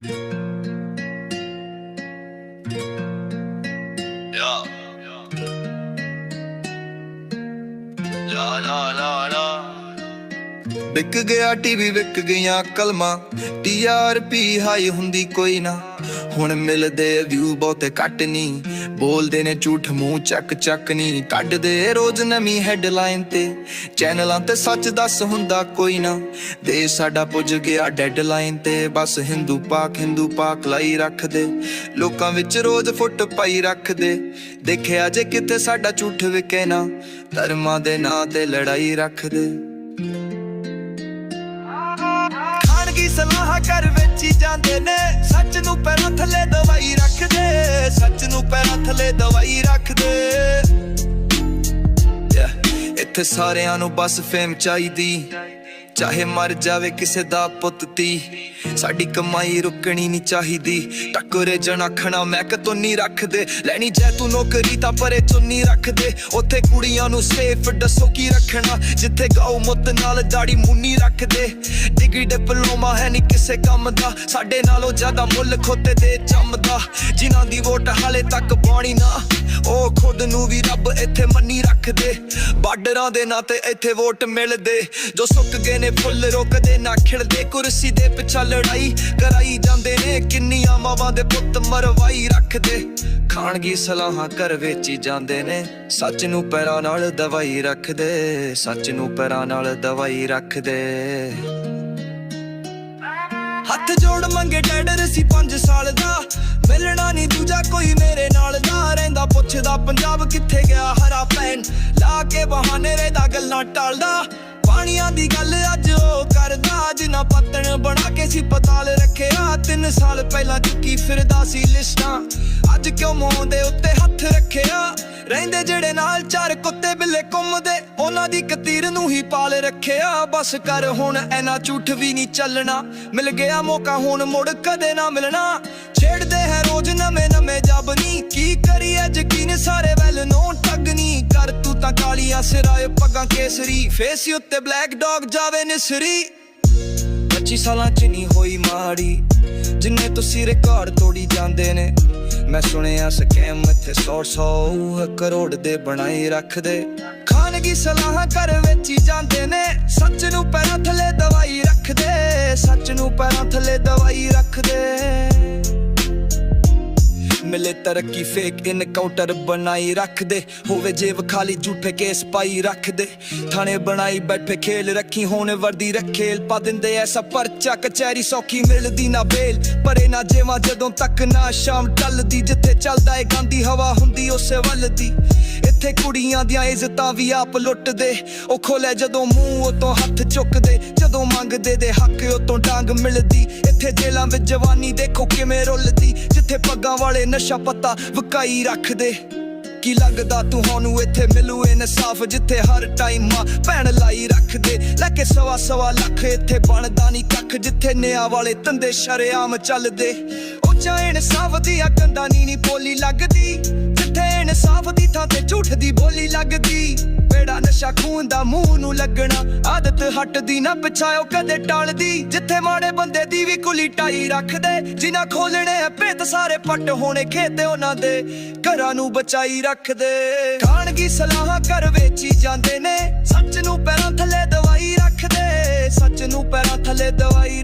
Yeah. Yeah, no, no, no. ਵਿਕ ਗਿਆ TV, ਵਿਕ ਗਈਆਂ ਕਲਮਾਂ। ਟੀਆਰਪੀ ਹਾਈ ਹੁੰਦੀ ਕੋਈ ਨਾ। ਹੁਣ ਮਿਲਦੇ ਵਿਊ ਬਹੁਤੇ ਘੱਟ ਨਹੀਂ ਬੋਲਦੇ ਨੇ ਝੂਠ, ਮੂੰਹ ਚੱਕ ਚੱਕ ਨਹੀਂ ਕੱਢਦੇ ਰੋਜ਼ ਨਵੀਂ ਹੈਡਲਾਈਨ ਤੇ। ਚੈਨਲਾਂ ਤੇ ਸੱਚ ਦੱਸ ਹੁੰਦਾ ਕੋਈ ਨਾ। ਦੇ ਸਾਡਾ ਪੁੱਜ ਗਿਆ ਡੈਡਲਾਈਨ ਤੇ। ਬਸ ਹਿੰਦੂ ਪਾਕ ਹਿੰਦੂ ਪਾਕ ਲਾਈ ਰੱਖਦੇ। ਲੋਕਾਂ ਵਿੱਚ ਰੋਜ਼ ਫੁੱਟ ਪਾਈ ਰੱਖਦੇ। ਦੇਖਿਆ ਜੇ ਕਿਤੇ ਸਾਡਾ ਝੂਠ ਵਿਕੇ ਨਾ। ਧਰਮਾਂ ਦੇ ਨਾਂ ਤੇ ਲੜਾਈ ਰੱਖਦੇ। ਸਲਾਹ ਕਰ ਵੇਚੀ ਜਾਂਦੇ ਨੇ। ਸੱਚ ਨੂੰ ਪੈਰਾਂ ਥੱਲੇ ਦਵਾਈ ਰੱਖਦੇ। ਸੱਚ ਨੂੰ ਪੈਰਾਂ ਥੱਲੇ ਦਵਾਈ ਰੱਖਦੇ। Yeah, ਇੱਥੇ ਸਾਰਿਆਂ ਨੂੰ ਬਸ ਫੇਮ ਚਾਹੀਦੀ। ਚਾਹੇ ਮਰ ਜਾਵੇ ਕਿਸੇ ਦਾ ਪੁੱਤ ਤੀ, ਸਾਡੀ ਕਮਾਈ ਰੁਕਣੀ ਨਹੀਂ ਚਾਹੀਦੀ। ਟੱਕਰੇ ਜਣਾਖਣਾ ਮੈਂ ਕਤੋਂ ਨਹੀਂ ਰੱਖਦੇ? ਲੈਣੀ ਜੈ ਤੂੰ ਨੌਕਰੀ ਤਾਂ ਪਰੇ ਚੁੰਨੀ ਰੱਖਦੇ। ਉੱਥੇ ਕੁੜੀਆਂ ਨੂੰ ਸੇਫ ਦੱਸੋ ਕੀ ਰੱਖਣਾ? ਜਿੱਥੇ ਗਾਉ ਮੁੱਤ ਨਾਲ ਦਾੜੀ ਮੁੰਨੀ ਰੱਖਦੇ। ਡਿਗਰੀ ਡਿਪਲੋਮਾ ਹੈ ਨਹੀਂ ਕਿਸੇ ਕੰਮ ਦਾ। ਸਾਡੇ ਨਾਲੋਂ ਜ਼ਿਆਦਾ ਮੁੱਲ ਖੋਤੇ ਦੇ ਜੰਮਦਾ ਜਿਨ੍ਹਾਂ ਵੋਟ ਹਾਲੇ ਤੱਕ ਬਾਣੀ ਨਾ। ਉਹ ਖੁਦ ਨੂੰ ਵੀ ਰੱਬ ਇੱਥੇ ਮੰਨੀ ਰੱਖਦੇ। ਬਾਰਡਰਾਂ ਦੇ ਨਾਂ ਤੇ ਇੱਥੇ ਵੋਟ ਮਿਲਦੇ। ਜੋ ਸੁੱਕ ਗਏ ਨੇ ਫੁੱਲ ਰੁਕਦੇ ਨਾ ਖਿੜਦੇ ਕੁਰਸੀ ਦੇ ਪਿੱਛਾ ਲੜਾਈ ਕਰਾਈ ਜਾਂਦੇ ਨੇ। ਕਿੰਨੀਆਂ ਮਾਵਾਂ ਦੇ ਪੁੱਤ ਮਰਵਾਈ ਰੱਖਦੇ। ਖਾਣਗੀ ਸਲਾਹਾਂ ਕਰ ਵੇਚੀ ਜਾਂਦੇ ਨੇ। ਸੱਚ ਨੂੰ ਪੈਰਾਂ ਨਾਲ ਦਵਾਈ ਰੱਖਦੇ। ਸੱਚ ਨੂੰ ਪੈਰਾਂ ਨਾਲ ਦਵਾਈ ਰੱਖਦੇ। ਹੱਥ ਜੋੜ ਮੰਗੇ ਡੈਡਰ ਸੀ 5 ਸਾਲ ਦਾ। ਮਿਲਣਾ ਨਹੀਂ ਦੂਜਾ ਕੋਈ ਮੇਰੇ ਨਾਲ ਦਾ। ਰਹਿੰਦਾ ਪੁੱਛਦਾ ਪੰਜਾਬ ਕਿੱਥੇ ਗਿਆ ਹਰਾ ਪੈਨ ਲਾ ਕੇ ਬਹਾਨੇ ਰਹਿਦਾ ਗੱਲਾਂ ਟਾਲਦਾ। ਪਾਣੀਆਂ ਦੀ ਗੱਲ ਅੱਜ ਉਹ ਕਰਦਾ। ਜਿਨਾ ਪੱਤਣ ਬਣਾ ਕੇ ਸੀ ਪਤਾਲ ਰੱਖਿਆ। 3 ਸਾਲ ਪਹਿਲਾਂ ਚੁੱਕੀ ਫਿਰਦਾ ਸੀ ਲਿਸਟਾਂ। ਅੱਜ ਕਿਉਂ ਮੂੰਹ ਦੇ ਉੱਤੇ ਹੱਥ ਰੱਖਿਆ? ਰਹਿੰਦੇ ਜਿਹੜੇ ਨਾਲ ਚਾਰ ਕੁੱਤੇ ਬਿੱਲੇ ਘੁੰਮਦੇ। ਉਹਨਾਂ ਦੀ ਕਤੀਰ ਨੂੰ ਹੀ ਪਾਲ ਰੱਖਿਆ, ਬਸ ਕਰ ਹੁਣ ਐਨਾ ਝੂਠ ਵੀ ਨਹੀਂ ਚੱਲਣਾ। ਮਿਲ ਗਿਆ ਮੌਕਾ, ਹੁਣ ਮੁੜ ਕਦੇ ਨਾ ਮਿਲਣਾ। ਛੇੜਦੇ ਹੈ ਰੋਜ਼ ਨਵੇਂ ਨਵੇਂ ਜਬਨੀ ਕੀ ਕਰੀਏ ਯਕੀਨ ਸਾਰੇ ਵੈਲ ਨੋ ਠੱਗਨੀ ਕਰ ਤੂੰ ਤਾਂ ਕਾਲੀਆਂ ਸਿਰਾਏ ਪੱਗਾਂ ਕੇਸਰੀ। ਫੇਸ ਉੱਤੇ ਬਲੈਕ ਡੌਗ ਜਾਵੇ ਨਿਸਰੀ। 25 ਸਾਲਾਂ ਚ ਨਹੀਂ ਹੋਈ ਮਾੜੀ। ਜਿੰਨੇ ਤੁਸੀਂ ਰਿਕਾਰਡ ਤੋੜੀ ਜਾਂਦੇ ਨੇ। ਮੈਂ ਸੁਣਿਆ ਸਕੈਮ ਇੱਥੇ 100 100 ਕਰੋੜ ਦੇ ਬਣਾਈ ਰੱਖਦੇ। ਖਾਨਗੀ ਸਲਾਹ ਕਰ ਵੇਚੀ ਜਾਂਦੇ ਨੇ। ਸੱਚ ਨੂੰ ਪੈਰਾਂ ਥੱਲੇ ਦਵਾਈ ਰੱਖਦੇ। ਸੱਚ ਨੂੰ ਪੈਰਾਂ ਥੱਲੇ ਦਵਾਈ ਰੱਖਦੇ। ਮਿਲੇ ਤਰੱਕੀ ਫੇਕ ਇਨਕਾਊਂਟਰ ਬਣਾਈ ਰੱਖਦੇ। ਹੋਵੇ ਜੇਬ ਖਾਲੀ, ਝੂਠੇ ਕੇਸ ਪਾਈ ਰੱਖਦੇ। ਥਾਣੇ ਬਣਾਈ ਬੈਠੇ, ਖੇਲ ਰੱਖੀ, ਹੋਣ ਵਰਦੀ ਰੱਖੇਲ ਪਾ ਦਿੰਦੇ ਐਸਾ ਪਰਚਾ, ਕਚਹਿਰੀ ਸੌਖੀ ਮਿਲਦੀ ਨਾ ਬੇਲ। ਪਰੇ ਨਾ ਜੇਵਾ, ਜਦੋਂ ਤੱਕ ਨਾ ਸ਼ਾਮ ਟੱਲਦੀ। ਜਿੱਥੇ ਚੱਲਦਾ ਏ ਗਾਂਦੀ ਹਵਾ ਹੁੰਦੀ, ਉਸੇ ਵੱਲ ਦੀ ਇੱਥੇ ਕੁੜੀਆਂ ਦੀਆਂ ਇੱਜ਼ਤਾਂ ਵੀ ਆਪ ਲੁੱਟਦੇ। ਉਹ ਖੋਲੇ ਜਦੋਂ ਮੂੰਹ ਉਤੋਂ ਹੱਥ ਚੁੱਕਦੇ। ਜਦੋਂ ਮੰਗਦੇ ਦੇ ਹੱਕ ਉਤੋਂ ਡਾਂਗ ਮਿਲਦੀ। ਇੱਥੇ ਜੇਲਾਂ ਵਿੱਚ ਜਵਾਨੀ ਦੇਖੋ ਕਿਵੇਂ ਰੁੱਲਦੀ, ਜਿੱਥੇ ਪੱਗਾਂ ਵਾਲੇ ਨਸ਼ਾ ਪੱਤਾ ਵਕਾਈ ਰੱਖਦੇ। ਕੀ ਲੱਗਦਾ ਤੁਹਾਨੂੰ ਇੱਥੇ ਮਿਲੂ ਇਨਸਾਫ, ਜਿੱਥੇ ਹਰ ਟਾਈਮ ਮਾਂ ਭੈਣ ਲਾਈ ਰੱਖਦੇ। ਲੈ ਕੇ ਸਵਾ ਸਵਾ ਲੱਖ ਇੱਥੇ ਬਣਦਾ ਨਹੀਂ ਕੱਖ, ਜਿੱਥੇ ਨਿਆ ਵਾਲੇ ਤੰਦੇ ਸ਼ਰੇਆਮ ਚੱਲਦੇ। ਉਹ ਚਾਹੇ ਇਨਸਾਫ ਦੀ ਕੰਦਾ ਨੀ ਨੀ ਬੋਲੀ ਲੱਗਦੀ, ਜਿੱਥੇ ਇਨਸਾਫ ਦੀ ਥਾਂ ਤੇ ਝੂਠ ਦੀ ਬੋਲੀ ਲੱਗਦੀ। ਬੇੜਾ ਨਸ਼ਾ ਖੂਨ ਦਾ ਮੂੰਹ ਨੂੰ ਲੱਗਣਾ। ਆਦਤ ਹਟਦੀ ਨਾ ਪਿਛਾਇਓ ਕਦੇ ਟਲਦੀ। ਜਿੱਥੇ ਮਾੜੇ ਬੰਦੇ ਦੀ ਵੀ ਕੁਲੀ ਟਾਈ ਰੱਖਦੇ। ਜਿਨ੍ਹਾਂ ਖੋਲਣੇ ਆ ਭੇਤ ਸਾਰੇ ਪੱਟ ਹੋਣੇ ਖੇਤੇ ਉਹਨਾਂ ਦੇ। ਘਰਾਂ ਨੂੰ ਬਚਾਈ ਰੱਖਦੇ। ਖਾਣਗੀ ਸਲਾਹਾਂ ਕਰ ਵੇਚੀ ਜਾਂਦੇ ਨੇ। ਸੱਚ ਨੂੰ ਪੈਰਾਂ ਥੱਲੇ ਦਵਾਈ ਰੱਖਦੇ। ਸੱਚ ਨੂੰ ਪੈਰਾਂ ਥੱਲੇ ਦਵਾਈ